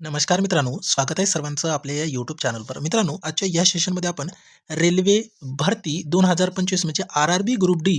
नमस्कार मित्रांनो, स्वागत आहे सर्वांचं आपल्या या यूट्यूब चॅनलवर. मित्रांनो, आजच्या या सेशनमध्ये आपण रेल्वे भरती 2025 म्हणजे R R B group D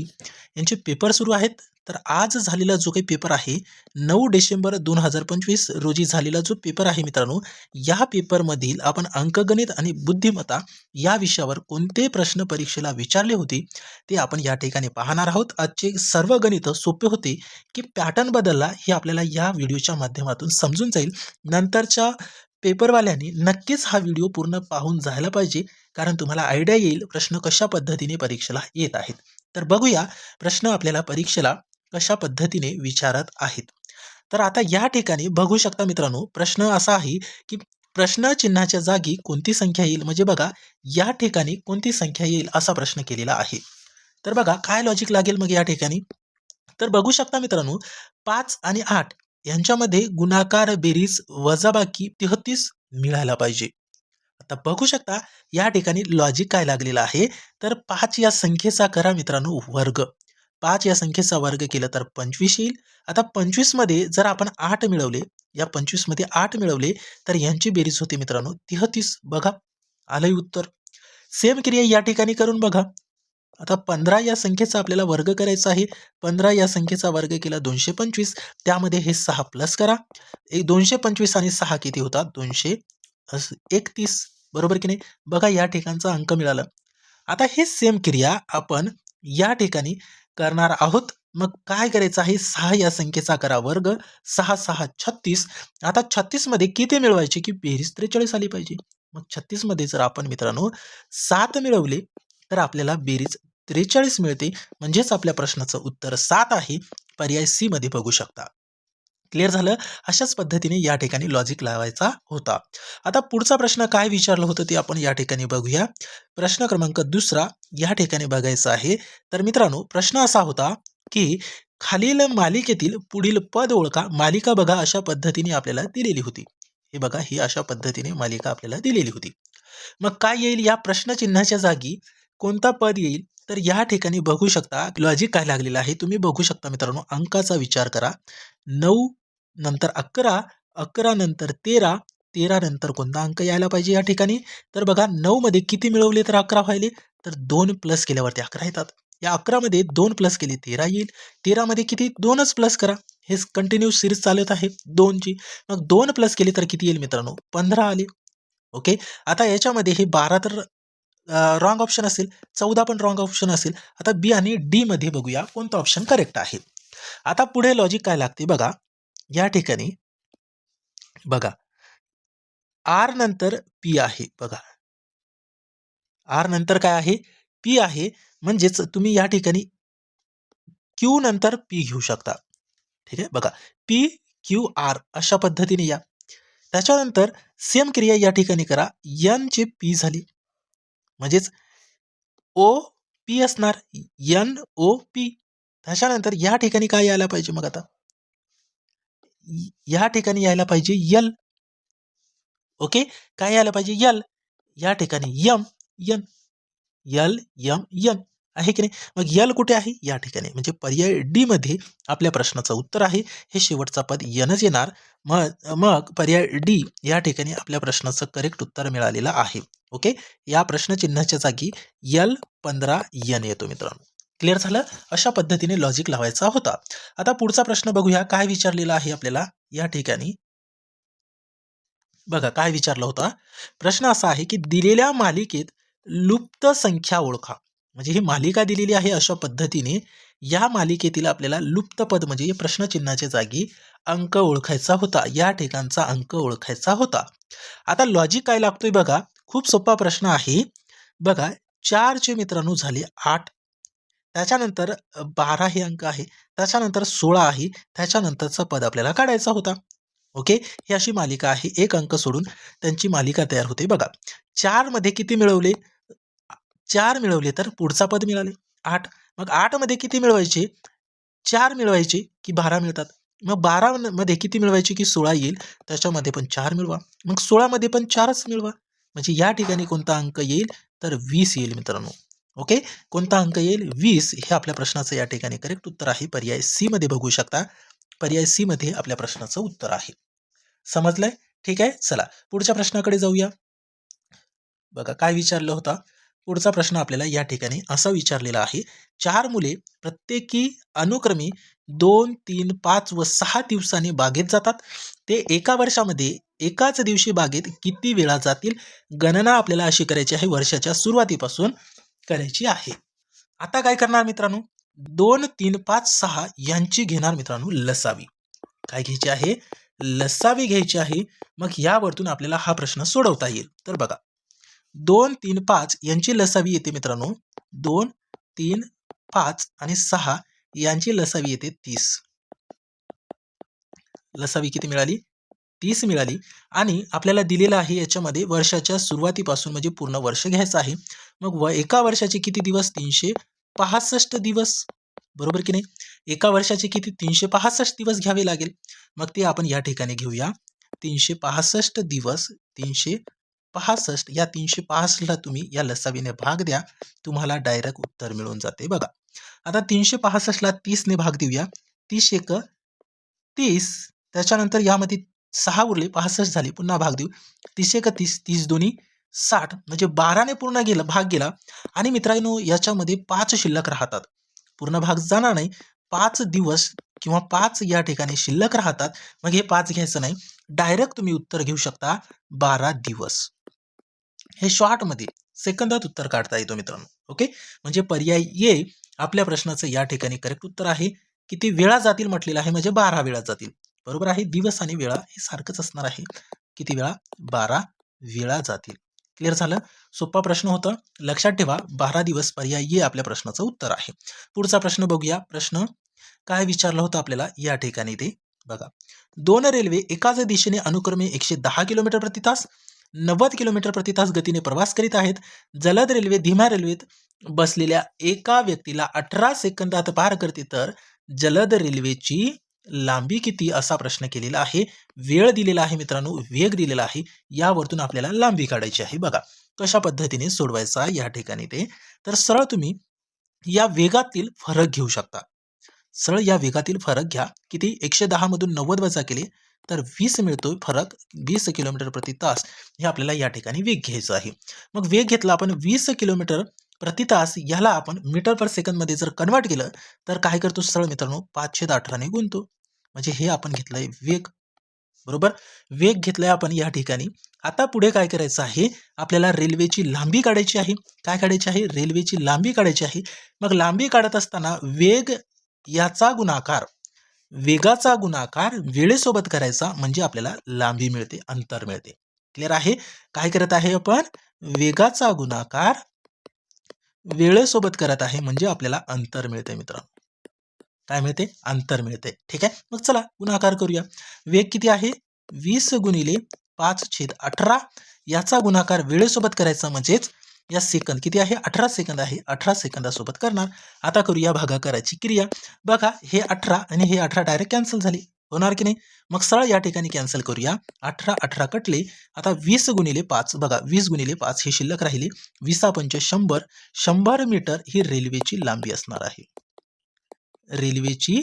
यांचे पेपर सुरू आहेत. तर आज झालेला जो काही पेपर आहे, नऊ डिसेंबर 2025 रोजी झालेला जो पेपर आहे मित्रांनो, या पेपरमधील आपण अंकगणित आणि बुद्धिमत्ता या विषयावर कोणते प्रश्न परीक्षेला विचारले होते, ते आपण या ठिकाणी पाहणार आहोत. आजचे सर्व गणित सोपे होते की पॅटर्न बदलला हे आपल्याला या व्हिडिओच्या माध्यमातून समजून जाईल. नंतरच्या पेपरवाल्यांनी नक्कीच हा व्हिडिओ पूर्ण पाहून जायला पाहिजे, कारण तुम्हाला आयडिया येईल प्रश्न कशा पद्धतीने परीक्षेला येत आहेत. तर बघूया प्रश्न आपल्याला परीक्षेला कशा पद्धतीने विचारत आहेत. तर आता या ठिकाणी बघू शकता मित्रांनो, प्रश्न असा आहे की प्रश्न चिन्हाच्या जागी कोणती संख्या येईल? म्हणजे बघा, या ठिकाणी कोणती संख्या येईल असा प्रश्न केलेला आहे. तर बघा काय लॉजिक लागेल मग या ठिकाणी? तर बघू शकता मित्रांनो, पाच आणि आठ यांच्यामध्ये गुणाकार, बेरीज, वजाबाकी 33 मिळायला पाहिजे. आता बघू शकता या ठिकाणी लॉजिक काय लागलेलं आहे, तर पाच या संख्येचा करा मित्रांनो वर्ग. पाच या संख्येचा वर्ग केला तर 25 येईल. आता पंचवीसमध्ये जर आपण आठ मिळवले, या पंचवीसमध्ये आठ मिळवले, तर यांची बेरीज होते मित्रांनो 33. बघा, आलंय उत्तर. सेम क्रिया या ठिकाणी करून बघा. आता 15 या संख्येचा आपल्याला वर्ग करायचा आहे. 15 या संख्येचा वर्ग केला 225. त्यामध्ये हे सहा प्लस करा. एक दोनशे पंचवीस आणि सहा किती होता दोनशे एकतीस बरोबर की नाही? बघा या ठिकाणचा अंक मिळाला. आता हे सेम क्रिया आपण या ठिकाणी करणार आहोत. मग काय करायचं आहे? सहा या संख्येचा करा वर्ग. 6 6 36. आता छत्तीसमध्ये किती मिळवायचे की बेरीज 43 आली पाहिजे. मग छत्तीसमध्ये जर आपण मित्रांनो सात मिळवले, तर आपल्याला बेरीज 43 मिळते. म्हणजेच आपल्या प्रश्नाचं उत्तर सात आहे. पर्याय सी मध्ये बघू शकता. क्लिअर झालं? अशाच पद्धतीने या ठिकाणी लॉजिक लावायचा होता. आता पुढचा प्रश्न काय विचारलं होतं ते आपण या ठिकाणी बघूया. प्रश्न क्रमांक दुसरा या ठिकाणी बघायचा आहे. तर मित्रांनो प्रश्न असा होता की खालील मालिकेतील पुढील पद ओळखा. मालिका बघा अशा पद्धतीने आपल्याला दिलेली होती. हे बघा ही अशा पद्धतीने मालिका आपल्याला दिलेली होती. मग काय येईल या प्रश्नचिन्हाच्या जागी कोणता पद येईल? तर या ठिकाणी बघू शकता लॉजिक काय लागलेलं आहे. तुम्ही बघू शकता मित्रांनो अंकाचा विचार करा. नऊ नंतर 11, 11 नंतर 13, 13 नंतर कोणता अंक यायला पाहिजे या ठिकाणी? तर बघा नऊमध्ये किती मिळवले तर 11 व्हायले? तर दोन प्लस केल्यावरती 11 येतात. या अकरामध्ये दोन प्लस केले 13 येईल. तेरामध्ये किती? दोनच प्लस करा. हे कंटिन्यू सिरीज चालत आहे दोनची मग दोन प्लस केले तर किती येईल मित्रांनो? 15 आले. ओके. आता याच्यामध्ये हे 12 तर रॉंग ऑप्शन असेल. 14 पण रॉंग ऑप्शन असेल. आता बी आणि डीमध्ये बघूया कोणता ऑप्शन करेक्ट आहे. आता पुढे लॉजिक काय लागते बघा. या ठिकाणी बघा. आर नंतर पी आहे बघा. आर नंतर काय आहे? पी आहे. म्हणजेच तुम्ही या ठिकाणी क्यू नंतर पी घेऊ शकता. ठीक आहे. बघा पी क्यू आर अशा पद्धतीने या. त्याच्यानंतर सेम क्रिया या ठिकाणी करा. एन चे पी झाली. म्हणजेच ओ पी असणार. N O P. त्याच्यानंतर या ठिकाणी काय यायला पाहिजे मग आता? या ठिकाणी यायला पाहिजे यल. ओके. काय यायला पाहिजे? यल. या ठिकाणी M N L, M N आहे की नाही? मग यल कुठे आहे? या ठिकाणी. म्हणजे पर्याय डी मध्ये आपल्या प्रश्नाचं उत्तर आहे. हे शेवटचा पद यनच येणार. मग मग पर्याय डी या ठिकाणी आपल्या प्रश्नाचं करेक्ट उत्तर मिळालेलं आहे. ओके. या प्रश्नचिन्हाच्या जागी यल पंधरा यन येतो मित्रांनो. क्लिअर झालं? अशा पद्धतीने लॉजिक लावायचा होता. आता पुढचा प्रश्न बघूया काय विचारलेला आहे आपल्याला या ठिकाणी. बघा काय विचारला होता. प्रश्न असा आहे की दिलेल्या मालिकेत लुप्त संख्या ओळखा. म्हणजे ही मालिका दिलेली आहे अशा पद्धतीने या मालिकेतील आपल्याला लुप्तपद म्हणजे प्रश्नचिन्हाच्या जागी अंक ओळखायचा होता. या ठिकाणचा अंक ओळखायचा होता. आता लॉजिक काय लागतोय बघा. खूप सोपा प्रश्न आहे. बघा चारचे मित्रांनो झाले आठ त्याच्यानंतर 12 हे अंक आहे. त्याच्यानंतर 16 आहे. त्याच्यानंतरचा पद आपल्याला काढायचा होता. ओके. ही अशी मालिका आहे. एक अंक सोडून त्यांची मालिका तयार होते बघा. चारमध्ये किती मिळवले? चार मिळवले तर पुढचा पद मिळाले आठ मग आठमध्ये किती मिळवायचे? चार मिळवायचे की 12 मिळतात. मग बारामध्ये किती मिळवायचे की 16 येईल. त्याच्यामध्ये पण चार मिळवा. मग सोळामध्ये पण चारच मिळवा. म्हणजे या ठिकाणी कोणता अंक येईल? तर वीस येईल मित्रांनो. ओके. कोणता अंक येईल? वीस हे आपल्या प्रश्नाचं या ठिकाणी करेक्ट उत्तर आहे. पर्याय सी मध्ये बघू शकता. पर्याय सी मध्ये आपल्या प्रश्नाचं उत्तर आहे. समजलंय? ठीक आहे चला पुढच्या प्रश्नाकडे जाऊया बघा काय विचारलं होता पुढचा प्रश्न आपल्याला या ठिकाणी असा विचारलेला आहे. चार मुले प्रत्येकी अनुक्रमे दोन तीन पाच व सहा दिवसांनी बागेत जातात. ते एका वर्षामध्ये एकाच दिवशी बागेत किती वेळा जातील? गणना आपल्याला अशी करायची आहे वर्षाच्या सुरुवातीपासून करायची आहे. आता काय करणार मित्रांनो? दोन तीन पाच सहा यांची घेणार मित्रांनो लसावी. काय घ्यायची आहे? लसावी घ्यायची आहे. मग यावरतून आपल्याला हा प्रश्न सोडवता येईल. तर बघा दोन तीन पाच यांची लसावी येते मित्रांनो. दोन तीन पाच आणि सहा यांची लसावी येते तीस. लसावी किती मिळाली? तीस मिळाली. आणि आपल्याला दिलेलं आहे याच्यामध्ये वर्षाच्या सुरुवातीपासून म्हणजे पूर्ण वर्ष घ्यायचं आहे. मग व एका वर्षाचे किती दिवस? तीनशे पासष्ट दिवस. बरोबर की नाही? एका वर्षाचे किती? तीनशे पासष्ट दिवस घ्यावे लागेल. मग ते आपण या ठिकाणी घेऊया. तीनशे पासष्ट दिवस तीनशे पासष्ट या तीनशे पासष्टला तुम्ही या लसावीने भाग द्या. तुम्हाला डायरेक्ट उत्तर मिळून जाते बघा. आता तीनशे पासष्टला तीसने भाग देऊया. तीस एक तीस. त्याच्यानंतर यामध्ये सहा उरले पासष्ट झाले पुन्हा भाग देऊ. तीस एक तीस. तीस दोन्ही साठ. म्हणजे बाराने पूर्ण गेला भाग गेला. आणि मित्रांनो याच्यामध्ये पाच शिल्लक राहतात. पूर्ण भाग जाणार नाही. पाच दिवस किंवा पाच या ठिकाणी शिल्लक राहतात. मग हे पाच घ्यायचं नाही. डायरेक्ट तुम्ही उत्तर घेऊ शकता बारा दिवस. हे शॉर्टमध्ये सेकंदात उत्तर काढता येतो मित्रांनो. ओके म्हणजे पर्याय ये आपल्या प्रश्नाचं या ठिकाणी करेक्ट उत्तर आहे किती वेळा जातील म्हटलेलं आहे म्हणजे बारा वेळा जातील. बरोबर आहे? दिवस आणि वेळा हे सारखंच असणार आहे. किती वेळा? बारा वेळा जातील. क्लिअर झालं? सोपा प्रश्न होता. लक्षात ठेवा बारा दिवस पर्याय ये आपल्या प्रश्नाचं उत्तर आहे. पुढचा प्रश्न बघूया. प्रश्न काय विचारला होता आपल्याला? या ठिकाणी ते बघा. दोन रेल्वे एकाच दिशेने अनुक्रमे एकशे दहा किलोमीटर प्रति तास नव्वद किलोमीटर प्रति तास गतीने प्रवास करीत आहेत. जलद रेल्वे धीम्या रेल्वेत बसलेल्या एका व्यक्तीला अठरा सेकंदात पार करते तर जलद रेल्वेची लांबी किती? असा प्रश्न केलेला आहे. वेळ दिलेला आहे मित्रांनो वेग दिलेला आहे. यावरतून आपल्याला लांबी काढायची आहे. बघा कशा पद्धतीने सोडवायचा या ठिकाणी ते. तर सरळ तुम्ही या वेगातील फरक घेऊ शकता. सरळ या वेगातील फरक घ्या. किती? एकशे दहा मधून नव्वद वजा केले. तर वीस मिळतो फरक वीस किलोमीटर प्रति तास हे आपल्याला या ठिकाणी वेग घ्यायचा आहे. मग वेग घेतला आपण वीस किलोमीटर प्रति तास याला आपण मीटर पर सेकंदमध्ये जर कन्वर्ट केलं तर काय करतो सरळ मित्रांनो? पाचशे अठराने गुणतो. म्हणजे हे आपण घेतलंय वेग. बरोबर? वेग घेतलाय आपण या ठिकाणी. आता पुढे काय करायचं आहे? आपल्याला रेल्वेची लांबी काढायची आहे. काय काढायची आहे? रेल्वेची लांबी काढायची आहे. मग लांबी काढत असताना वेग याचा गुणाकार वेगाचा गुणाकार वेळेसोबत करायचा म्हणजे आपल्याला लांबी मिळते अंतर मिळते. क्लिअर आहे? काय करत आहे आपण? वेगाचा गुणाकार वेळेसोबत करत आहे म्हणजे आपल्याला अंतर मिळते मित्रांनो काय मिळते? अंतर मिळते. ठीक आहे? मग चला गुणाकार करूया. वेग किती आहे? वीस गुणिले पाच छेद अठरा. याचा गुणाकार वेळेसोबत करायचा म्हणजेच या सेकंद किती आहे? अठरा सेकंद आहे. अठरा सेकंदासोबत करणार. आता करूया भागाकाराची क्रिया. बघा हे अठरा आणि हे अठरा डायरेक्ट कॅन्सल झाले. होणार की नाही? मग सरळ या ठिकाणी कॅन्सल करूया. अठरा अठरा कटले. आता वीस गुणिले पाच. बघा वीस गुणिले पाच हे शिल्लक राहिले. वीसा पंच शंभर. शंभर मीटर ही रेल्वेची लांबी असणार आहे. रेल्वेची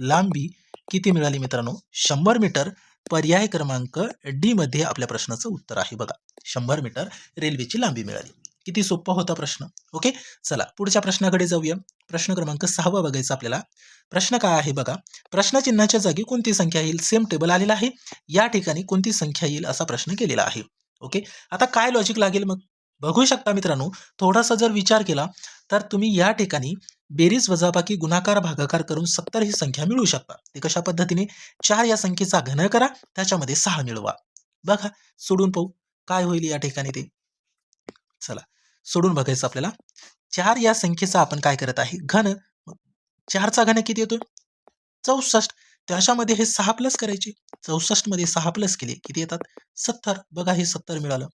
लांबी किती मिळाली मित्रांनो? शंभर मीटर. पर्याय क्रमांक डी मध्ये आपल्या प्रश्नाचं उत्तर आहे बघा. शंभर मीटर रेल्वेची लांबी मिळाली. किती सोपा होता प्रश्न. ओके चला पुढच्या प्रश्नाकडे जाऊया. प्रश्न क्रमांक सहावा बघायचा आपल्याला. प्रश्न काय आहे बघा? प्रश्नचिन्हाच्या जागी कोणती संख्या येईल? सेम टेबल आलेला आहे. या ठिकाणी कोणती संख्या येईल असा प्रश्न केलेला आहे. ओके आता काय लॉजिक लागेल मग? बघू शकता मित्रांनो थोडासा जर विचार केला तर तुम्ही या ठिकाणी बेरीज वजाबाकी गुणाकार भागाकार करून सत्तर ही संख्या मिळू शकता. ते कशा पद्धतीने? चार या संख्येचा घन करा त्याच्यामध्ये सहा मिळवा. बघा सोडून पाहू. काय होईल या ठिकाणी ते? चला सोडून बघायचं आपल्याला. चार या संख्येचा आपण काय करत आहे? घन. चारचा घन किती येतो चौसष्ट. त्याच्यामध्ये हे सहा प्लस करायचे. चौसष्टमध्ये सहा प्लस केले किती येतात? सत्तर. बघा हे सत्तर मिळालं.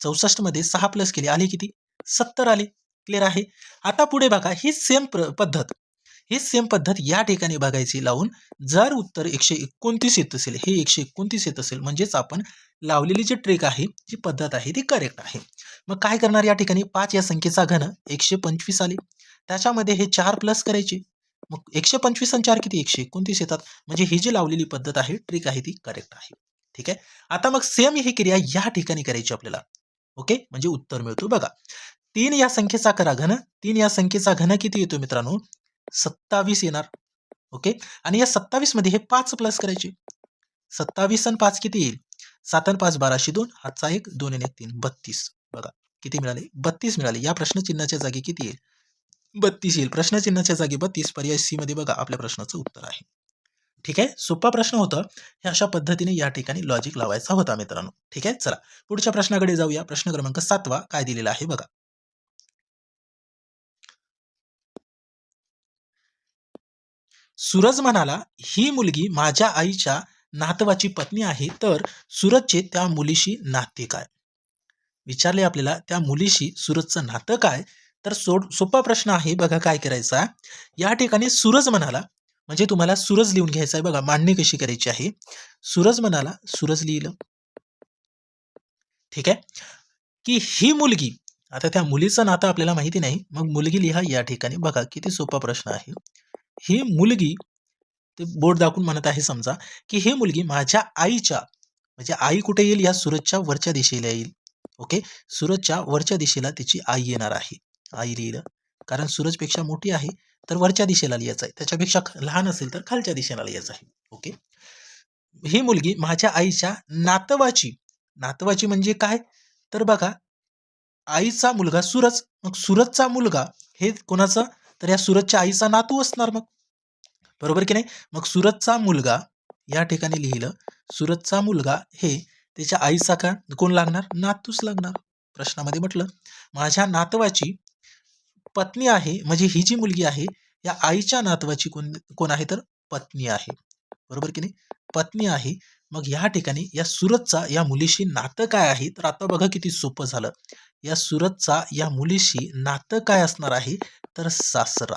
चौसष्टमध्ये सहा प्लस केले. आले किती? सत्तर आले. क्लिअर आहे? आता पुढे बघा ही सेम पद्धत. ही सेम पद्धत या ठिकाणी बघायची लावून जर उत्तर एकशे एकोणतीस येत असेल हे एकशे एकोणतीस येत असेल म्हणजेच आपण लावलेली जी ट्रिक आहे जी पद्धत आहे ती करेक्ट आहे. मग काय करणार या ठिकाणी? पाच या संख्येचा घन एकशे पंचवीस आले. त्याच्यामध्ये हे चार प्लस करायचे. मग एकशे पंचवीस आणि चार किती? एकशे एकोणतीस येतात. म्हणजे ही जी लावलेली पद्धत आहे ट्रिक आहे ती करेक्ट आहे. ठीक आहे? आता मग सेम ही क्रिया या ठिकाणी करायची आपल्याला. ओके? म्हणजे उत्तर मिळतो बघा. तीन या संख्येचा करा घन. तीन या संख्येचा घन किती येतो मित्रांनो? सत्तावीस येणार. ओके आणि या सत्तावीसमध्ये हे पाच प्लस करायचे. सत्तावीस आणि पाच किती येईल? सात आणि पाच बाराशे दोन. हातचा एक दोन आणि एक तीन. बत्तीस. बघा किती मिळाले? बत्तीस मिळाले. या प्रश्नचिन्हाच्या जागी किती येईल? बत्तीस येईल. प्रश्नचिन्हाच्या जागी बत्तीस. पर्याय सी मध्ये बघा आपल्या प्रश्नाचं उत्तर आहे. ठीक आहे? सोपा प्रश्न होता. हे अशा पद्धतीने या ठिकाणी लॉजिक लावायचा होता मित्रांनो. ठीक आहे? चला पुढच्या प्रश्नाकडे जाऊया. प्रश्न क्रमांक सातवा. काय दिलेला आहे? बघा. सूरज म्हणाला ही मुलगी माझ्या आईच्या नातवाची पत्नी आहे तर सूरजचे त्या मुलीशी नाते काय? विचारले आपल्याला त्या मुलीशी सूरजचं नातं काय? तर सोड सोपा प्रश्न आहे बघा काय करायचा. या ठिकाणी सूरज म्हणाला म्हणजे तुम्हाला सूरज लिहून घ्यायचा आहे बघा मांडणी कशी करायची आहे? सूरज म्हणाला सूरज लिहिलं. ठीक आहे. की ही मुलगी आता त्या मुलीचं नातं आपल्याला माहिती नाही मग मुलगी लिहा या ठिकाणी बघा किती सोपा प्रश्न आहे. ही मुलगी ते बोट दाखवून म्हणत आहे समजा की ही मुलगी माझ्या आईच्या म्हणजे आई कुठे येईल? या सूरजच्या वरच्या दिशेला येईल. ओके सूरजच्या वरच्या दिशेला तिची आई येणार आहे. आई लिहिलं कारण सूरजपेक्षा मोठी आहे तर वरच्या दिशेला लिहायचं आहे. त्याच्यापेक्षा लहान असेल तर खालच्या दिशेला लिहायचं आहे. ओके ही मुलगी माझ्या आईच्या नातवाची नातवाची म्हणजे काय? तर बघा आईचा मुलगा सूरज. मग सूरजचा मुलगा हे कोणाचं? तर या सूरजच्या आईचा नातू असणार मग. बरोबर की नाही? मग सूरजचा मुलगा या ठिकाणी लिहिलं सूरजचा मुलगा हे त्याच्या आईचा का? कोण लागणार? नातूच लागणार. प्रश्नामध्ये म्हटलं माझ्या नातवाची पत्नी आहे म्हणजे ही जी मुलगी आहे या आईच्या नातवाची कोण कोण आहे? तर पत्नी आहे. बरोबर की नाही? पत्नी आहे. मग या ठिकाणी या सूरजचा या मुलीशी नातं काय आहे? तर आता बघा किती सोपं झालं. या सूरजचा या मुलीशी नातं काय असणार आहे? तर सासरा.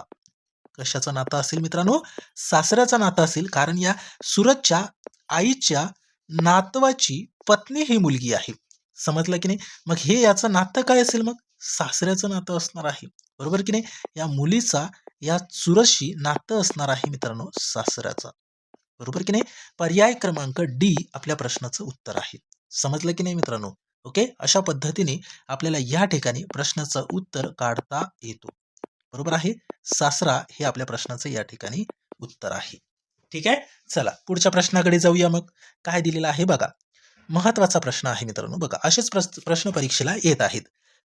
कशाचं नातं असेल मित्रांनो? सासऱ्याचं नातं असेल कारण या सुरतच्या आईच्या नातवाची पत्नी ही मुलगी आहे. समजलं की नाही? मग हे याचं नातं काय असेल मग? सासऱ्याचं नातं असणार आहे. बरोबर की नाही? या मुलीचा या सूरजशी नातं असणार आहे मित्रांनो सासऱ्याचा. बरोबर की नाही? पर्याय क्रमांक डी आपल्या प्रश्नाचं उत्तर आहे. समजलं की नाही मित्रांनो? ओके? अशा पद्धतीने आपल्याला या ठिकाणी प्रश्नाचं उत्तर काढता येतो. बरोबर आहे? सासरा हे आपल्या प्रश्नाचं या ठिकाणी उत्तर आहे. ठीक आहे? चला पुढच्या प्रश्नाकडे जाऊया मग. काय दिलेलं आहे बघा. महत्त्वाचा प्रश्न आहे मित्रांनो बघा. असेच प्रश्न परीक्षेला येत आहेत.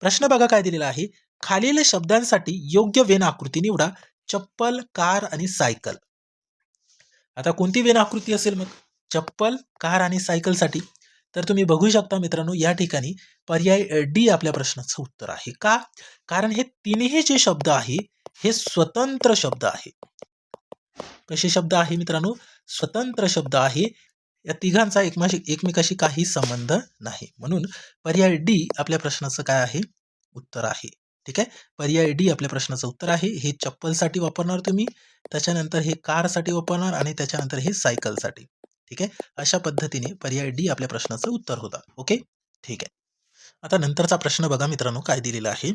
प्रश्न बघा काय दिलेला आहे. खालील शब्दांसाठी योग्य वेन आकृती निवडा. चप्पल कार आणि सायकल. आता कोणती वेन आकृती असेल मग? चप्पल कार आणि सायकलसाठी? तर तुम्ही बघू शकता मित्रांनो या ठिकाणी पर्याय डी आपल्या प्रश्नाचं उत्तर आहे. का? कारण हे तिन्ही जे शब्द आहे हे स्वतंत्र शब्द आहे. कसे शब्द आहे मित्रांनो? स्वतंत्र शब्द आहे. या तिघांचा एकमेशी एकमेकाशी काही संबंध नाही. म्हणून पर्याय डी आपल्या प्रश्नाचं काय आहे? उत्तर आहे. ठीक आहे? पर्याय डी आपल्या प्रश्नाचं उत्तर आहे. हे चप्पलसाठी वापरणार तुम्ही त्याच्यानंतर हे कारसाठी वापरणार आणि त्याच्यानंतर हे सायकलसाठी. ठीक आहे? अशा पद्धतीने पर्याय डी आपल्या प्रश्नाचं उत्तर होता. ओके? ठीक आहे. आता नंतरचा प्रश्न बघा मित्रांनो काय दिलेला आहे?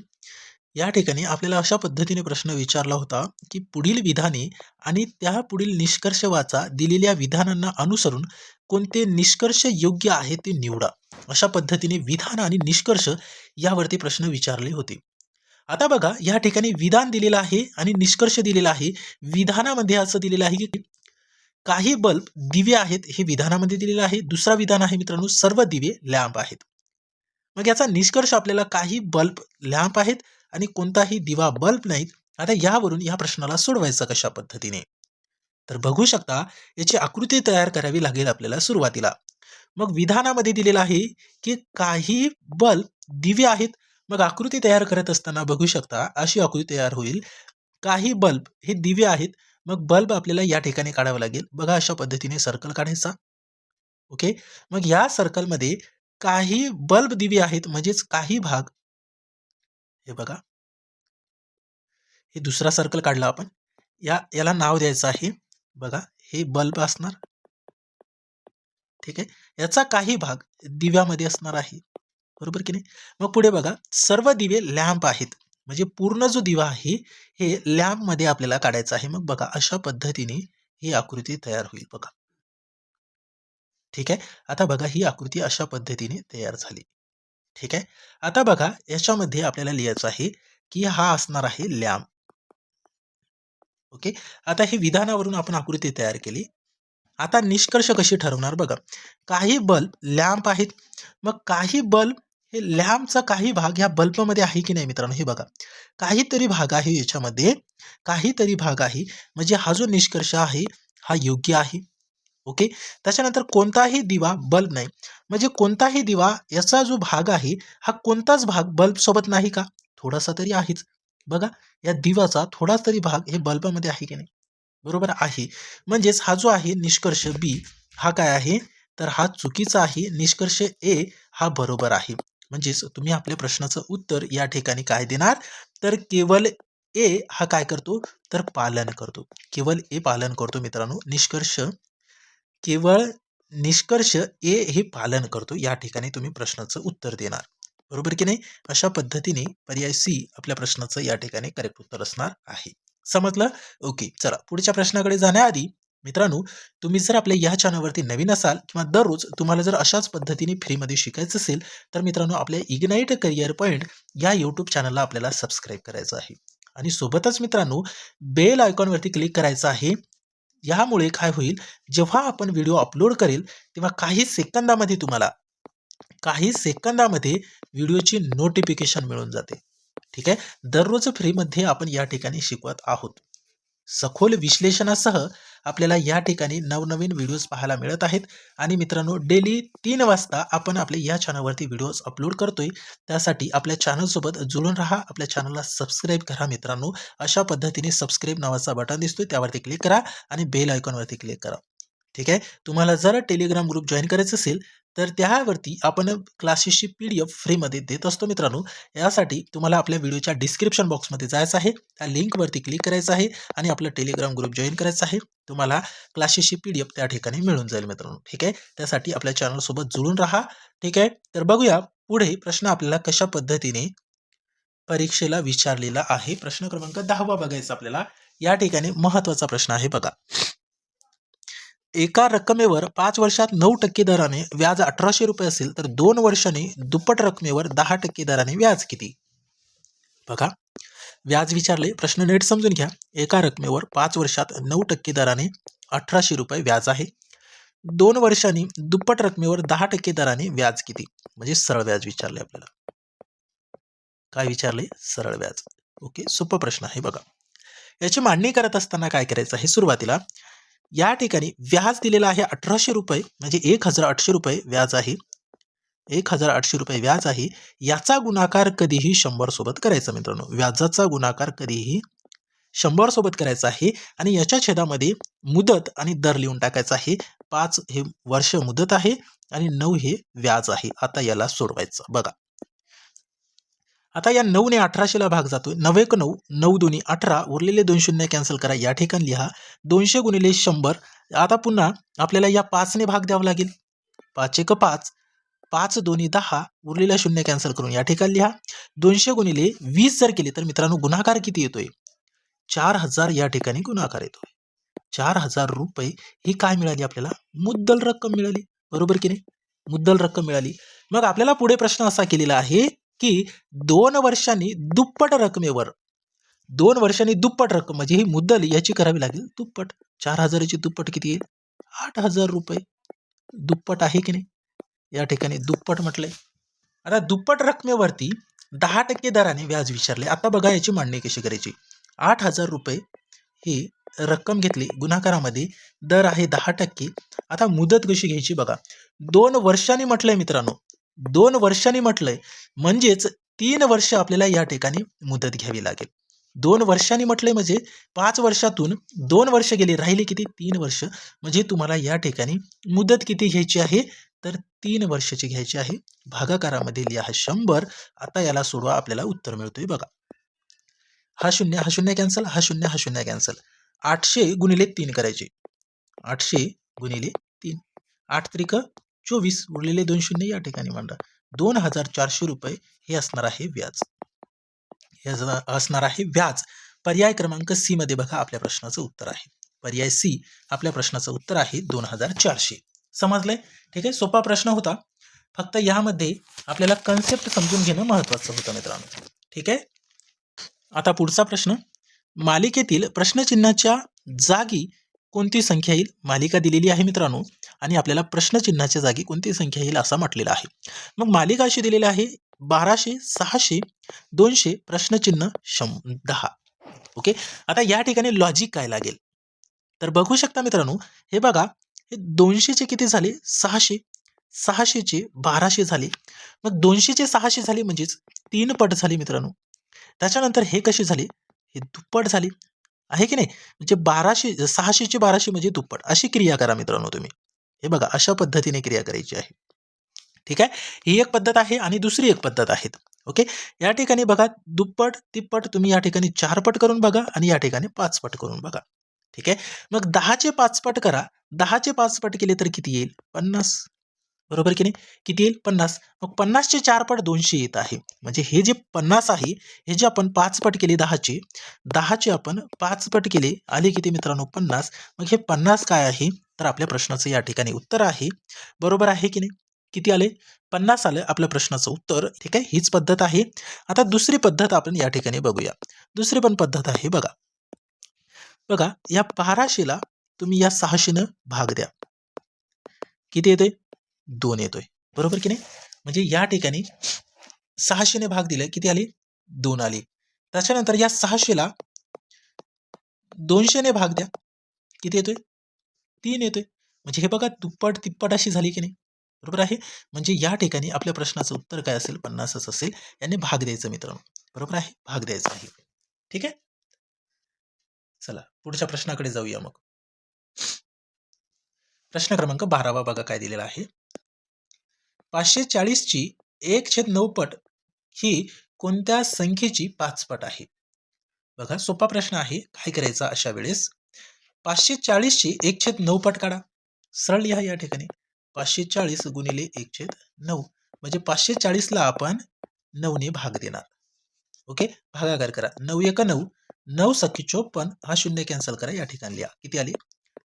या ठिकाणी आपल्याला अशा पद्धतीने प्रश्न विचारला होता की पुढील विधाने आणि त्या पुढील निष्कर्ष वाचा दिलेल्या विधानांना अनुसरून कोणते निष्कर्ष योग्य आहे ते निवडा. अशा पद्धतीने विधान आणि निष्कर्ष यावरती प्रश्न विचारले होते. आता बघा या ठिकाणी विधान दिलेलं आहे आणि निष्कर्ष दिलेला आहे. विधानामध्ये असं दिलेलं आहे की काही बल्ब दिवे आहेत हे विधानामध्ये दिलेलं आहे. दुसरा विधान आहे मित्रांनो सर्व दिवे लॅम्प आहेत. मग याचा निष्कर्ष आपल्याला काही बल्ब लॅम्प आहेत आणि कोणताही दिवा बल्ब नाहीत. आता यावरून या प्रश्नाला सोडवायचं कशा पद्धतीने? तर बघू शकता याची आकृती तयार करावी लागेल आपल्याला सुरुवातीला. मग विधानामध्ये दिलेलं आहे की काही बल्ब दिवे आहेत. मग आकृती तयार करत असताना बघू शकता अशी आकृती तयार होईल. काही बल्ब हे दिवे आहेत. मग बल्ब आपल्याला या ठिकाणी काढावं लागेल. बघा अशा पद्धतीने सर्कल काढायचा. ओके मग या सर्कलमध्ये काही बल्ब दिवे आहेत म्हणजेच काही भाग. हे बघा. हे दुसरा सर्कल काढला आपण. या याला नाव द्यायचं आहे. बघा हे बल्ब असणार. ठीक आहे? याचा काही भाग दिव्यामध्ये असणार आहे. बरोबर की नाही? मग पुढे बघा. सर्व दिवे लॅम्प आहेत. म्हणजे पूर्ण जो दिवा आहे हे लॅबमध्ये आपल्याला काढायचं आहे. मग बघा अशा पद्धतीने ही आकृती तयार होईल बघा. ठीक आहे? आता बघा ही आकृती अशा पद्धतीने तयार झाली. ठीक आहे? आता बघा याच्यामध्ये आपल्याला लिहायचं आहे की हा असणार आहे लॅम्प ओके? आता हे विधानावरून आपण आकृती तयार केली. आता निष्कर्ष कशी ठरवणार बघा. काही बल्ब लॅम्प आहेत. मग काही बल्ब हे लॅम्पचा काही भाग ह्या बल्बमध्ये आहे की नाही मित्रांनो? हे बघा. काहीतरी भाग आहे याच्यामध्ये. काहीतरी भाग आहे. म्हणजे हा जो निष्कर्ष आहे हा योग्य आहे. ओके? त्याच्यानंतर कोणताही दिवा बल्ब नाही. म्हणजे कोणताही दिवा याचा जो भाग आहे हा कोणताच भाग बल्ब सोबत नाही का? थोडासा तरी आहेच. बघा या दिवाचा थोडा तरी भाग हे बल्बमध्ये आहे की नाही? बरोबर आहे. म्हणजेच हा जो आहे निष्कर्ष बी हा काय आहे? तर हा चुकीचा आहे. निष्कर्ष ए हा बरोबर आहे. म्हणजेच तुम्ही आपल्या प्रश्नाचं उत्तर या ठिकाणी काय देणार? तर केवळ ए हा काय करतो? तर पालन करतो. केवळ ए पालन करतो मित्रांनो निष्कर्ष. केवळ निष्कर्ष ए हे पालन करतो या ठिकाणी तुम्ही प्रश्नाचं उत्तर देणार. बरोबर की नाही? अशा पद्धतीने पर्याय सी आपल्या प्रश्नाचं या ठिकाणी करेक्ट उत्तर असणार आहे. समजलं? ओके चला पुढच्या प्रश्नाकडे जाण्याआधी मित्रांनो तुम्ही जर आपल्या या चॅनलवरती नवीन असाल किंवा दररोज तुम्हाला जर अशाच पद्धतीने फ्रीमध्ये शिकायचं असेल तर मित्रांनो आपल्या इग्नाईट करिअर पॉईंट या यूट्यूब चॅनलला आपल्याला सबस्क्राईब करायचं आहे. आणि सोबतच मित्रांनो बेल आयकॉनवरती क्लिक करायचं आहे. यामुळे काय होईल जेव्हा आपण व्हिडिओ अपलोड करेल तेव्हा काही सेकंदामध्ये तुम्हाला काही सेकंदामध्ये व्हिडिओची नोटिफिकेशन मिळून जाते. ठीक आहे? दररोज फ्रीमध्ये आपण या ठिकाणी शिकवत आहोत. सखोल विश्लेषणासह आपल्याला या ठिकाणी नवनवीन व्हिडिओज पाहायला मिळत आहेत. आणि मित्रांनो डेली तीन वाजता आपण आपले या चॅनलवरती व्हिडिओज अपलोड करतोय. त्यासाठी आपल्या चॅनलसोबत जुळून राहा. आपल्या चॅनलला सबस्क्राईब करा मित्रांनो. अशा पद्धतीने सबस्क्राईब नावाचा बटन दिसतोय. त्यावरती क्लिक करा आणि बेल आयकॉनवरती क्लिक करा. ठीक आहे? तुम्हाला जर टेलिग्राम ग्रुप जॉईन करायचं असेल तर त्यावरती आपण क्लासेसची पी डी एफ फ्रीमध्ये देत असतो मित्रांनो. यासाठी तुम्हाला आपल्या व्हिडिओच्या डिस्क्रिप्शन बॉक्समध्ये जायचं आहे. त्या लिंकवरती क्लिक करायचं आहे आणि आपलं टेलिग्राम ग्रुप जॉईन करायचं आहे. तुम्हाला क्लासेसची पी डी एफ त्या ठिकाणी मिळून जाईल मित्रांनो. ठीक आहे? त्यासाठी आपल्या चॅनलसोबत जुळून राहा. ठीक आहे? तर बघूया पुढे प्रश्न आपल्याला कशा पद्धतीने परीक्षेला विचारलेला आहे. प्रश्न क्रमांक दहावा बघायचा आपल्याला. या ठिकाणी महत्त्वाचा प्रश्न आहे बघा. एका रकमेवर पाच वर्षात नऊ टक्के दराने व्याज अठराशे रुपये असेल तर दोन वर्षांनी दुप्पट रकमेवर दहा टक्के दराने व्याज किती? बघा. व्याज विचारले प्रश्न नीट समजून घ्या. एका रकमेवर पाच वर्षात नऊ टक्के दराने अठराशे रुपये व्याज आहे. दोन वर्षांनी दुप्पट रकमेवर दहा टक्के दराने व्याज किती? म्हणजे सरळ व्याज विचारले आपल्याला. काय विचारले? सरळ व्याज. ओके सोपं प्रश्न आहे बघा. याची मांडणी करत असताना काय करायचं आहे? सुरुवातीला या ठिकाणी व्याज दिलेलं आहे अठराशे रुपये म्हणजे एक हजार आठशे रुपये व्याज आहे. एक हजार आठशे रुपये व्याज आहे. याचा गुणाकार कधीही शंभर सोबत करायचा मित्रांनो. व्याजाचा गुणाकार कधीही शंभर सोबत करायचा आहे आणि याच्या छेदामध्ये मुदत आणि दर लिहून टाकायचा आहे. पाच हे वर्ष मुदत आहे आणि नऊ हे व्याज आहे. आता याला सोडवायचं. बघा. आता या नऊने अठराशेला भाग जातोय. नवे एक नऊ नऊ दोन्ही अठरा उरलेले दोन शून्य कॅन्सल करा. या ठिकाणी लिहा दोनशे गुणिले शंभर. आता पुन्हा आपल्याला या पाचने भाग द्यावा लागेल. पाच एक पाच पाच दोन्ही दहा उरलेला शून्य कॅन्सल करून या ठिकाणी लिहा. दोनशे गुणिले वीस जर केले तर मित्रांनो गुणाकार किती येतोय? चार हजार या ठिकाणी गुणाकार येतोय. चार हजार रुपये ही काय मिळाली आपल्याला? मुद्दल रक्कम मिळाली. बरोबर की नाही? मुद्दल रक्कम मिळाली. मग आपल्याला पुढे प्रश्न असा केलेला आहे की दोन वर्षांनी दुप्पट रकमेवर दोन वर्षांनी दुप्पट रक्कम म्हणजे ही मुद्दल याची करावी लागेल. दुप्पट चार हजाराची दुप्पट किती येईल? आठ हजार रुपये. दुप्पट आहे की नाही? या ठिकाणी दुप्पट म्हटलंय. आता दुप्पट रकमेवरती दहा टक्के दराने व्याज विचारले आता बघा याची मांडणी कशी करायची. आठ हजार रुपये ही रक्कम घेतली. गुन्हाकारामध्ये दर आहे दहा टक्के. आता मुदत कशी घ्यायची बघा. दोन वर्षांनी म्हटलंय मित्रांनो दोन वर्षांनी म्हटलंय. म्हणजेच तीन वर्ष आपल्याला या ठिकाणी मुदत घ्यावी लागेल. दोन वर्षांनी म्हटलंय म्हणजे पाच वर्षातून दोन वर्ष गेली राहिले किती? तीन वर्ष. म्हणजे तुम्हाला या ठिकाणी मुदत किती घ्यायची आहे? तर तीन वर्षाची घ्यायची आहे. भागाकारामध्ये लिहा शंभर. आता याला सोडवा आपल्याला उत्तर मिळतोय बघा. हा शून्य हा शून्य कॅन्सल हा शून्य हा शून्य कॅन्सल आठशे गुणिले तीन करायचे. आठशे गुणिले तीन. आठ त्रिक चोवीस उरलेले दोन शून्य या ठिकाणी मांडा. दोन हजार चारशे रुपये हे असणार आहे व्याज. हे असणार- असणार आहे व्याज. पर्याय क्रमांक सी मध्ये बघा आपल्या प्रश्नाचं उत्तर आहे. पर्याय सी आपल्या प्रश्नाचं उत्तर आहे दोन हजार चारशे. समजलंय? ठीक आहे? सोपा प्रश्न होता. फक्त यामध्ये आपल्याला कन्सेप्ट समजून घेणं महत्त्वाचं होतं मित्रांनो. ठीक आहे? आता पुढचा प्रश्न. मालिकेतील प्रश्नचिन्हाच्या जागी कोणती संख्या येईल? मालिका दिलेली आहे मित्रांनो. आणि आपल्याला प्रश्नचिन्हाच्या जागी कोणती संख्या येईल असा म्हटलेला आहे. मग मालिका अशी दिलेली आहे बाराशे सहाशे दोनशे प्रश्नचिन्ह शं दहा. ओके? आता या ठिकाणी लॉजिक काय लागेल? तर बघू शकता मित्रांनो हे बघा हे दोनशेचे किती झाले? सहाशे. सहाशेचे बाराशे झाले. मग दोनशेचे सहाशे झाले म्हणजेच तीन पट झाले मित्रांनो. त्याच्यानंतर हे कसे झाले? हे दुप्पट झाले. आहे की नाही? म्हणजे बाराशे सहाशेचे बाराशे म्हणजे दुप्पट. अशी क्रिया करा मित्रांनो तुम्ही. हे बघा अशा पद्धतीने क्रिया करायची आहे. ठीक आहे? ही एक पद्धत आहे आणि दुसरी एक पद्धत आहे ओके? या ठिकाणी बघा दुप्पट तिप्पट तुम्ही या ठिकाणी चारपट करून बघा आणि या ठिकाणी पाच पट करून बघा. ठीक आहे? मग दहाचे पाचपट करा. दहाचे पाच पट केले तर किती येईल? पन्नास. बरोबर की नाही? किती येईल? पन्नास. मग पन्नासचे चार पट दोनशे येत आहे. म्हणजे हे जे पन्नास आहे हे जे आपण पाच पट केले दहाचे दहाचे आपण पाच पट केले आले किती मित्रांनो? पन्नास. मग हे पन्नास काय आहे? तर आपल्या प्रश्नाचं या ठिकाणी उत्तर आहे. बरोबर आहे की नाही? किती आले? पन्नास आलं आपल्या प्रश्नाचं उत्तर. ठीक आहे? हीच पद्धत आहे. आता दुसरी पद्धत आपण या ठिकाणी बघूया. दुसरी पण पद्धत आहे बघा. बघा या बाराशेला तुम्ही या सहाशेनं भाग द्या. किती येते? दोन येतोय. बरोबर की नाही? म्हणजे या ठिकाणी सहाशेने भाग दिले. किती आली? दोन आली. त्याच्यानंतर या सहाशेला दोनशेने भाग द्या. किती येतोय? तीन येतोय. म्हणजे हे बघा दुप्पट तिप्पट अशी झाली की नाही? बरोबर आहे? म्हणजे या ठिकाणी आपल्या प्रश्नाचं उत्तर काय असेल? पन्नासच असेल. याने भाग द्यायचं मित्रांनो. बरोबर आहे? भाग द्यायचा आहे. ठीक आहे? चला पुढच्या प्रश्नाकडे जाऊया मग. प्रश्न क्रमांक बारावा बघा काय दिलेला आहे. पाचशे चाळीसची एक छेद नऊ पट ही कोणत्या संख्येची पाचपट आहे? बघा सोपा प्रश्न आहे. काय करायचा अशा वेळेस? पाचशे चाळीसची एक छेद नऊ पट काढा. सरळ लिहा या ठिकाणी. पाचशे चाळीस गुणिले एक छेद नऊ. म्हणजे पाचशे चाळीसला आपण नऊने भाग देणार. ओके? भागाकार करा. नऊ एक नऊ. नऊ सख्खी चोपन्न. हा शून्य कॅन्सल करा. या ठिकाणी लिहा. किती आली?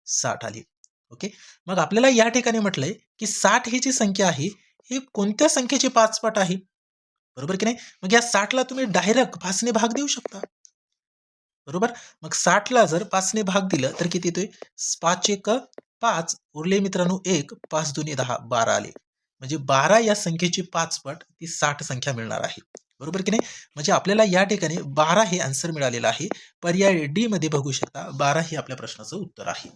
साठ आली. ओके? मग आपल्याला या ठिकाणी म्हटलंय की साठ ही जी संख्या आहे ही कोणत्या संख्येची पाच पट आहे? बरोबर की नाही? मग या साठला तुम्ही डायरेक्ट पाचने भाग देऊ शकता. बरोबर? मग साठला जर पाचने भाग दिलं तर किती येतोय? पाच एक पाच. उरले मित्रांनो एक पाच दोन्ही दहा बारा आले. म्हणजे बारा या संख्येची पाच पट ती साठ संख्या मिळणार आहे. बरोबर की नाही? म्हणजे आपल्याला या ठिकाणी बारा हे आन्सर मिळालेलं आहे. पर्याय डी मध्ये बघू शकता बारा हे आपल्या प्रश्नाचं उत्तर आहे.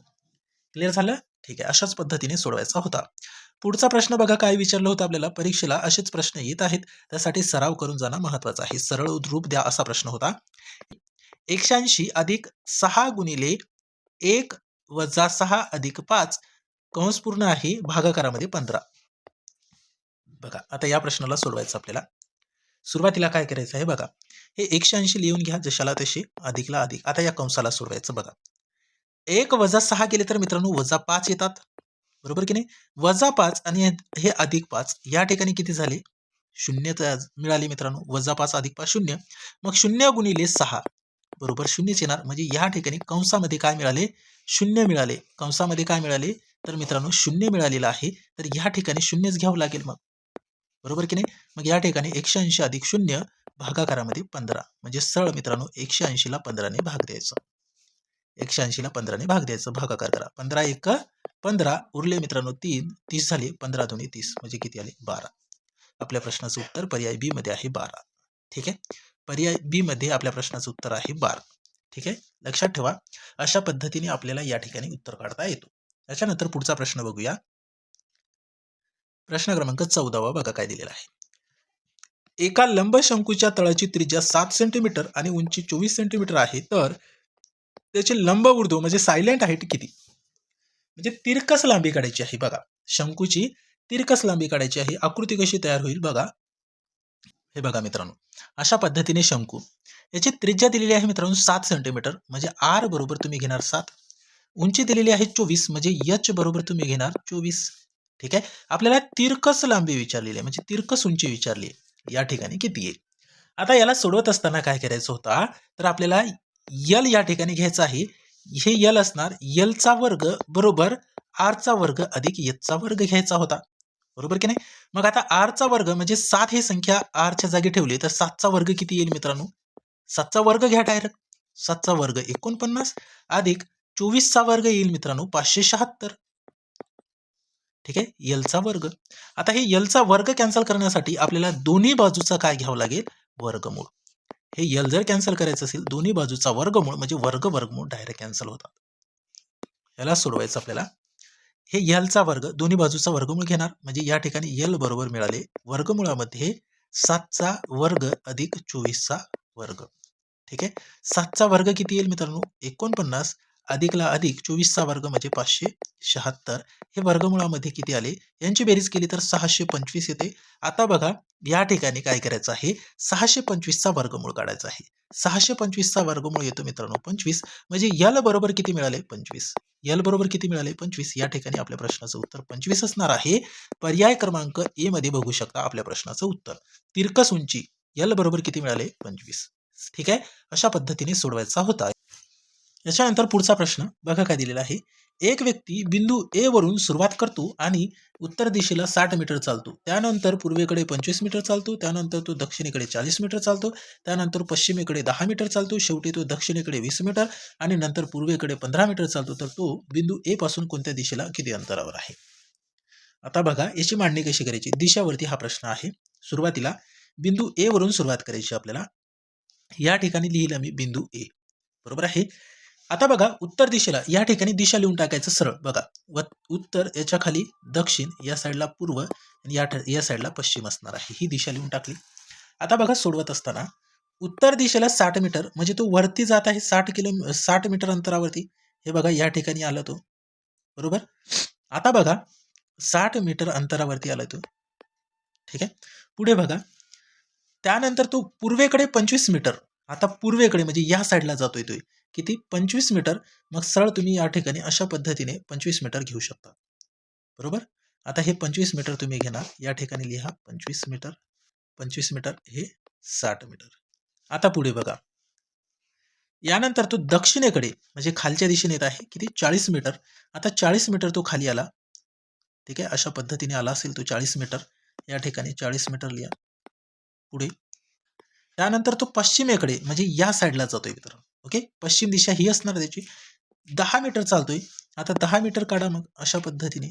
क्लिअर झालं? ठीक आहे. अशाच पद्धतीने सोडवायचा होता. पुढचा प्रश्न बघा काय विचारलं होतं आपल्याला? परीक्षेला असेच प्रश्न येत आहेत. त्यासाठी सराव करून जाणं महत्वाचं आहे. सरळ रूप द्या असा प्रश्न होता. एकशेऐंशी अधिक सहा गुणिले एक वजा सहा अधिक पाच कंस पूर्ण आहे भागाकारामध्ये पंधरा. बघा आता या प्रश्नाला सोडवायचं आपल्याला. सुरुवातीला काय करायचं आहे बघा. हे एकशे ऐंशी लिहून घ्या जशाला तशी अधिकला अधिक. आता या कंसाला सोडवायचं बघा. एक वजा सहा केले तर मित्रांनो वजा पाच येतात. बरोबर की नाही? वजा पाच आणि हे अधिक पाच या ठिकाणी किती झाले? शून्य मिळाले मित्रांनो. वजा पाच अधिक पाच शून्य. मग शून्य गुणिले सहा. बरोबर शून्यच येणार. म्हणजे या ठिकाणी कंसामध्ये काय मिळाले? शून्य मिळाले. कंसामध्ये काय मिळाले? तर मित्रांनो शून्य मिळालेलं आहे. तर या ठिकाणी शून्यच घ्यावं लागेल मग. बरोबर की नाही? मग या ठिकाणी एकशे ऐंशी अधिक शून्य भागाकारामध्ये पंधरा. म्हणजे सरळ मित्रांनो एकशे ऐंशीला पंधराने भाग द्यायचा. एकशे ऐंशीला पंधराने भाग द्यायचं. भागाकार करा. पंधरा एक पंधरा. उरले मित्रांनो तीन. तीस झाले. पंधरा दोन्ही तीस. म्हणजे किती आले? बारा. आपल्या प्रश्नाचं उत्तर पर्याय बी मध्ये आहे बारा. ठीक आहे? पर्याय बी मध्ये आपल्या प्रश्नाचं उत्तर आहे बारा. ठीक आहे? लक्षात ठेवा. अशा पद्धतीने आपल्याला या ठिकाणी उत्तर काढता येतो. त्याच्यानंतर पुढचा प्रश्न बघूया. प्रश्न क्रमांक चौदावा बघा काय दिलेला आहे. एका लंब शंकूच्या तळाची त्रिज्या सात सेंटीमीटर आणि उंची चोवीस सेंटीमीटर आहे. तर त्याचे लंब उर्दू म्हणजे सायलेंट हाईट किती? म्हणजे तिरकस लांबी काढायची आहे बघा. शंकूची तिरकस लांबी काढायची आहे. आकृती कशी तयार होईल बघा. हे बघा मित्रांनो. अशा पद्धतीने शंकू. याची त्रिज्या दिलेली आहे मित्रांनो सात सेंटीमीटर म्हणजे आर बरोबर तुम्ही घेणार सात. उंची दिलेली आहे चोवीस. म्हणजे यच बरोबर तुम्ही घेणार चोवीस. ठीक आहे? आपल्याला तिरकस लांबी विचारलेली आहे. म्हणजे तिरकस उंची विचारली आहे. या ठिकाणी किती आहे? आता याला सोडवत असताना काय करायचं होता? तर आपल्याला यल या ठिकाणी घ्यायचं आहे. हे यल असणार यलचा वर्ग बरोबर आरचा वर्ग अधिक एचचा वर्ग घ्यायचा होता. बरोबर की नाही? मग आता आरचा वर्ग म्हणजे सात ही संख्या आरच्या जागी ठेवली तर सातचा वर्ग किती येईल मित्रांनो? सातचा वर्ग घ्या डायरेक्ट सातचा वर्ग एकोणपन्नास अधिक चोवीसचा वर्ग येईल मित्रांनो पाचशे शहात्तर. ठीक आहे? यलचा वर्ग. आता हे यलचा वर्ग कॅन्सल करण्यासाठी आपल्याला दोन्ही बाजूचा काय घ्यावं लागेल? वर्गमूळ. हे यल जर कॅन्सल करायचं असेल दोन्ही बाजूचा वर्गमूळ म्हणजे वर्ग वर्गमूळ डायरेक्ट कॅन्सल होतात. याला सोडवायचं आपल्याला. हे यलचा वर्ग दोन्ही बाजूचा वर्गमूळ घेणार. म्हणजे या ठिकाणी यल बरोबर मिळाले. वर्गमुळामध्ये सातचा वर्ग अधिक चोवीसचा वर्ग. ठीक आहे? सातचा वर्ग किती येईल मित्रांनो? एकोणपन्नास. अधिकला अधिक चोवीसचा वर्ग म्हणजे पाचशे शहात्तर. हे वर्गमुळामध्ये किती आले? यांची बेरीज केली तर सहाशे पंचवीस येते. आता बघा या ठिकाणी काय करायचं आहे? सहाशे पंचवीसचा वर्गमूळ काढायचा आहे. सहाशे पंचवीसचा वर्गमूळ येतो मित्रांनो पंचवीस. म्हणजे यल बरोबर किती मिळाले? पंचवीस. यल बरोबर किती मिळाले? पंचवीस. या ठिकाणी आपल्या प्रश्नाचं उत्तर पंचवीस असणार आहे. पर्याय क्रमांक ए मध्ये बघू शकता आपल्या प्रश्नाचं उत्तर. तिरकस उंची. यल बरोबर किती मिळाले? पंचवीस. ठीक आहे? अशा पद्धतीने सोडवायचा होता. याच्यानंतर पुढचा प्रश्न. बघा काय दिलेला आहे. एक व्यक्ती बिंदू ए वरून सुरुवात करतो आणि उत्तर दिशेला साठ मीटर चालतो. त्यानंतर पूर्वेकडे पंचवीस मीटर चालतो त्यानंतर तो दक्षिणेकडे चाळीस मीटर चालतो त्यानंतर पश्चिमेकडे दहा मीटर चालतो शेवटी तो दक्षिणेकडे वीस मीटर आणि नंतर पूर्वेकडे पंधरा मीटर चालतो. तर तो बिंदू ए पासून कोणत्या दिशेला किती अंतरावर आहे? आता बघा याची मांडणी कशी करायची? दिशावरती हा प्रश्न आहे. सुरुवातीला बिंदू ए वरून सुरुवात करायची आपल्याला. या ठिकाणी लिहिलं मी बिंदू ए बरोबर आहे? आता बघा उत्तर दिशेला या ठिकाणी दिशा लिहून टाकायचं सरळ. बघा व उत्तर याच्या खाली दक्षिण या साईडला पूर्व आणि या या साईडला पश्चिम असणार आहे. ही दिशा लिहून टाकली. आता बघा सोडवत असताना उत्तर दिशेला साठ मीटर म्हणजे तो वरती जात आहे साठ किलो साठ मीटर अंतरावरती. हे बघा या ठिकाणी आला तो. बरोबर? आता बघा साठ मीटर अंतरावरती आला तो. ठीक आहे? पुढे बघा त्यानंतर तो पूर्वेकडे पंचवीस मीटर आता पूर्वेकडे म्हणजे या साईडला जातोय तो. किती पंचवीस मीटर मग सरळ तुम्ही या ठिकाणी अशा पद्धतीने पंचवीस मीटर घेऊ शकता. बरोबर? आता हे पंचवीस मीटर तुम्ही घेणार. या ठिकाणी लिहा पंचवीस मीटर पंचवीस मीटर हे साठ मीटर. आता पुढे बघा. यानंतर तो दक्षिणेकडे म्हणजे खालच्या दिशेने येत आहे किती? चाळीस मीटर. आता चाळीस मीटर तो खाली आला. ठीक आहे? अशा पद्धतीने आला असेल तो चाळीस मीटर. या ठिकाणी चाळीस मीटर लिहा. पुढे. त्यानंतर तो पश्चिमेकडे म्हणजे या साईडला जातोय मित्रांनो. ओके पश्चिम दिशा ही असणार त्याची. दहा मीटर चालतोय. आता दहा मीटर काढा मग अशा पद्धतीने.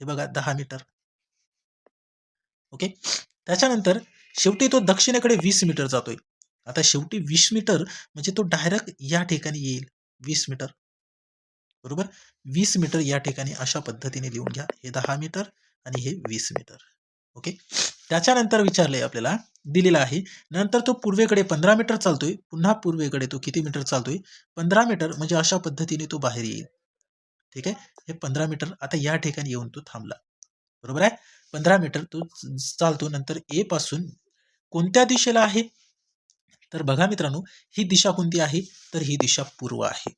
हे बघा दहा मीटर ओके त्याच्यानंतर शेवटी तो दक्षिणेकडे वीस मीटर जातोय. आता शेवटी वीस मीटर म्हणजे तो डायरेक्ट या ठिकाणी येईल. वीस मीटर बरोबर? वीस मीटर या ठिकाणी अशा पद्धतीने लिहून घ्या. हे दहा मीटर आणि हे वीस मीटर ओके त्याच्यानंतर विचारलं आहे आपल्याला दिलेला आहे. नंतर तो पूर्वेकडे पंधरा मीटर चालतोय पुन्हा पूर्वेकडे तो किती मीटर चालतोय? पंधरा मीटर म्हणजे अशा पद्धतीने तो बाहेर येईल. ठीक आहे? हे पंधरा मीटर आता या ठिकाणी येऊन तो थांबला. बरोबर आहे? पंधरा मीटर तो चालतो. नंतर ए पासून कोणत्या दिशेला आहे? तर बघा मित्रांनो ही दिशा कोणती आहे? तर ही दिशा पूर्व आहे.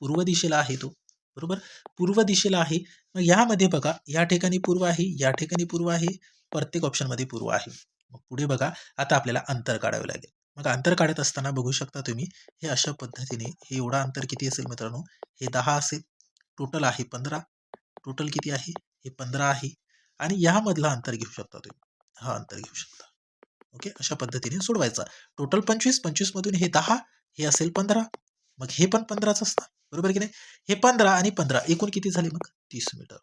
पूर्व दिशेला आहे तो. बरोबर? पूर्व दिशेला आहे. मग यामध्ये बघा या ठिकाणी पूर्व आहे या ठिकाणी पूर्व आहे. प्रत्येक ऑप्शनमध्ये पूर्व आहे. मग पुढे बघा आता आपल्याला अंतर काढावे लागेल. मग अंतर काढत असताना बघू शकता तुम्ही हे अशा पद्धतीने हे एवढा अंतर किती असेल मित्रांनो? हे दहा असेल. टोटल आहे पंधरा. टोटल किती आहे? हे पंधरा आहे. आणि यामधला अंतर घेऊ शकता तुम्ही. हा अंतर घेऊ शकता. ओके? अशा पद्धतीने सोडवायचा. टोटल पंचवीस पंचवीस मधून हे दहा हे असेल पंधरा. मग हे पण पंधराच असणार. बरोबर की नाही? हे पंधरा आणि पंधरा. एकूण किती झाले मग? तीस मीटर.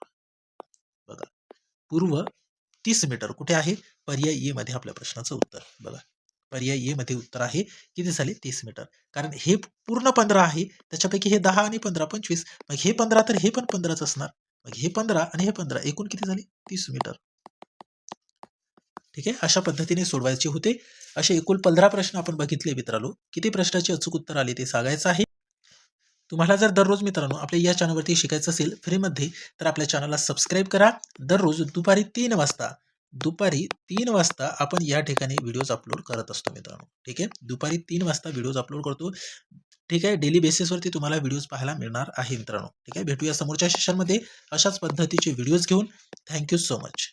बघा. पूर्व तीस मीटर कुठे आहे? पर्याय ए मध्ये आपल्या प्रश्नाचं उत्तर. बघा. पर्याय ए मध्ये उत्तर आहे किती झाले? तीस मीटर. कारण हे पूर्ण पंधरा आहे त्याच्यापैकी हे दहा आणि पंधरा पंचवीस. मग हे पंधरा तर हे पण पंधराच असणार. मग हे पंधरा आणि हे पंधरा एकूण किती झाले? तीस मीटर. ठीक आहे? अशा पद्धतीने सोडवायचे होते. असे एकूण पंधरा प्रश्न आपण बघितले मित्रांनो. किती प्रश्नाचे अचूक उत्तर आले ते सांगायचं आहे? तुम्हाला जर दररोज मित्रांनो आपल्या या चॅनलवरती शिकायचं असेल फ्रीमध्ये तर आपल्या चॅनलला सबस्क्राईब करा. दररोज दुपारी तीन वाजता दुपारी तीन वाजता आपण या ठिकाणी व्हिडिओज अपलोड करत असतो मित्रांनो. ठीक आहे? दुपारी तीन वाजता व्हिडिओज अपलोड करतो. ठीक आहे? डेली बेसिसवरती तुम्हाला व्हिडिओज पाहायला मिळणार आहे मित्रांनो. ठीक आहे? भेटूया समोरच्या सेशनमध्ये अशाच पद्धतीचे व्हिडिओज घेऊन. Thank you so much